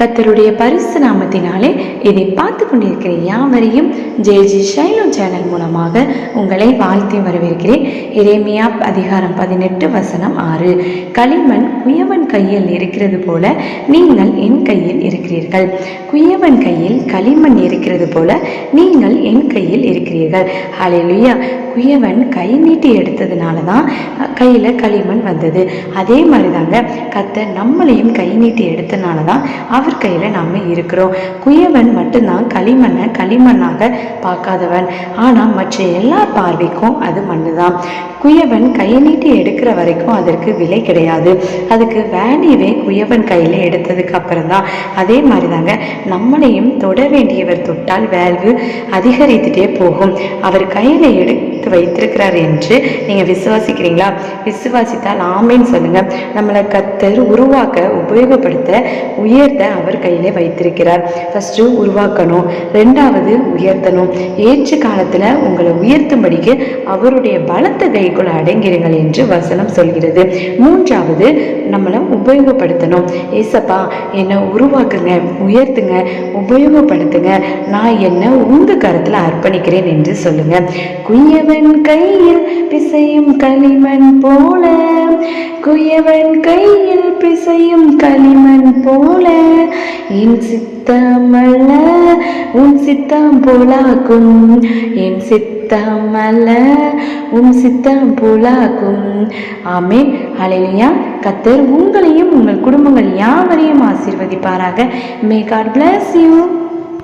கத்தருடைய பரிசு நாமத்தினாலே இதை பார்த்து கொண்டிருக்கிற யாவரையும் ஜே ஜி ஷைலோ சேனல் மூலமாக உங்களை வாழ்த்தி வரவேற்கிறேன். இறைமையா அதிகாரம் பதினெட்டு வசனம் ஆறு. களிமண் குயவன் கையில் இருக்கிறது போல நீங்கள் என் கையில் இருக்கிறீர்கள். குயவன் கையில் களிமண் இருக்கிறது போல நீங்கள் என் கையில் இருக்கிறீர்கள். அலையிலுயா குயவன் கை நீட்டி எடுத்ததுனால தான் கையில் களிமண் வந்தது. அதே மாதிரி தாங்க கத்தை நம்மளையும் கை நீட்டி எடுத்தனால தான் அவர் நம்ம நாம் இருக்கிறோம். குயவன் மட்டும்தான் களிமண்ணை களிமண்ணாக பார்க்காதவன். ஆனால் மற்ற எல்லா பார்வைக்கும் அது மண்ணு தான் குயவன் கையை நீட்டி எடுக்கிற வரைக்கும் அதற்கு விலை கிடையாது. அதுக்கு வேல்யூவே குயவன் கையில் எடுத்ததுக்கு அப்புறம் தான் அதே மாதிரி தாங்க நம்மளையும் தொட வேண்டியவர் தொட்டால் வேல்யூ அதிகரித்துட்டே போகும். அவர் கையில் எடுத்து வைத்திருக்கிறார் என்று நீங்கள் விசுவாசிக்கிறீங்களா? விசுவாசித்தால் ஆமைன்னு சொல்லுங்க. நம்மளை கத்தர் உருவாக்க உபயோகப்படுத்த உயர்த்த அவர் கையிலே வைத்திருக்கிறார். ஃபர்ஸ்ட் உருவாக்கணும். ரெண்டாவது உயர்த்தணும். ஏற்ற காலத்தில் உங்களை உயர்த்தும்படிக்கு அவருடைய பலத்த கைக்குள்ள அடங்கிருங்கள் என்று வசனம் சொல்கிறது. மூன்றாவது நம்மளை உபயோகப்படுத்தணும். ஏசப்பா என்னை உருவாக்குங்க உயர்த்துங்க உபயோகப்படுத்துங்க. நான் என்னை உங்க கரத்துல அர்ப்பணிக்கிறேன் என்று சொல்லுங்க. குயவன் கையில் பிசையும் களிமண் போல குயவன் கையில் பிசையும் களிமண் போல என் சித்தமல்ல உன் சித்தம் போலாக்கும் என் சித்தமல்ல உன் சித்தம் போலாக்கும் ஆமே அலையிலையா கத்தர் உங்களையும் உங்கள் குடும்பங்கள் யாவரையும் ஆசீர்வதிப்பாராக. May God bless you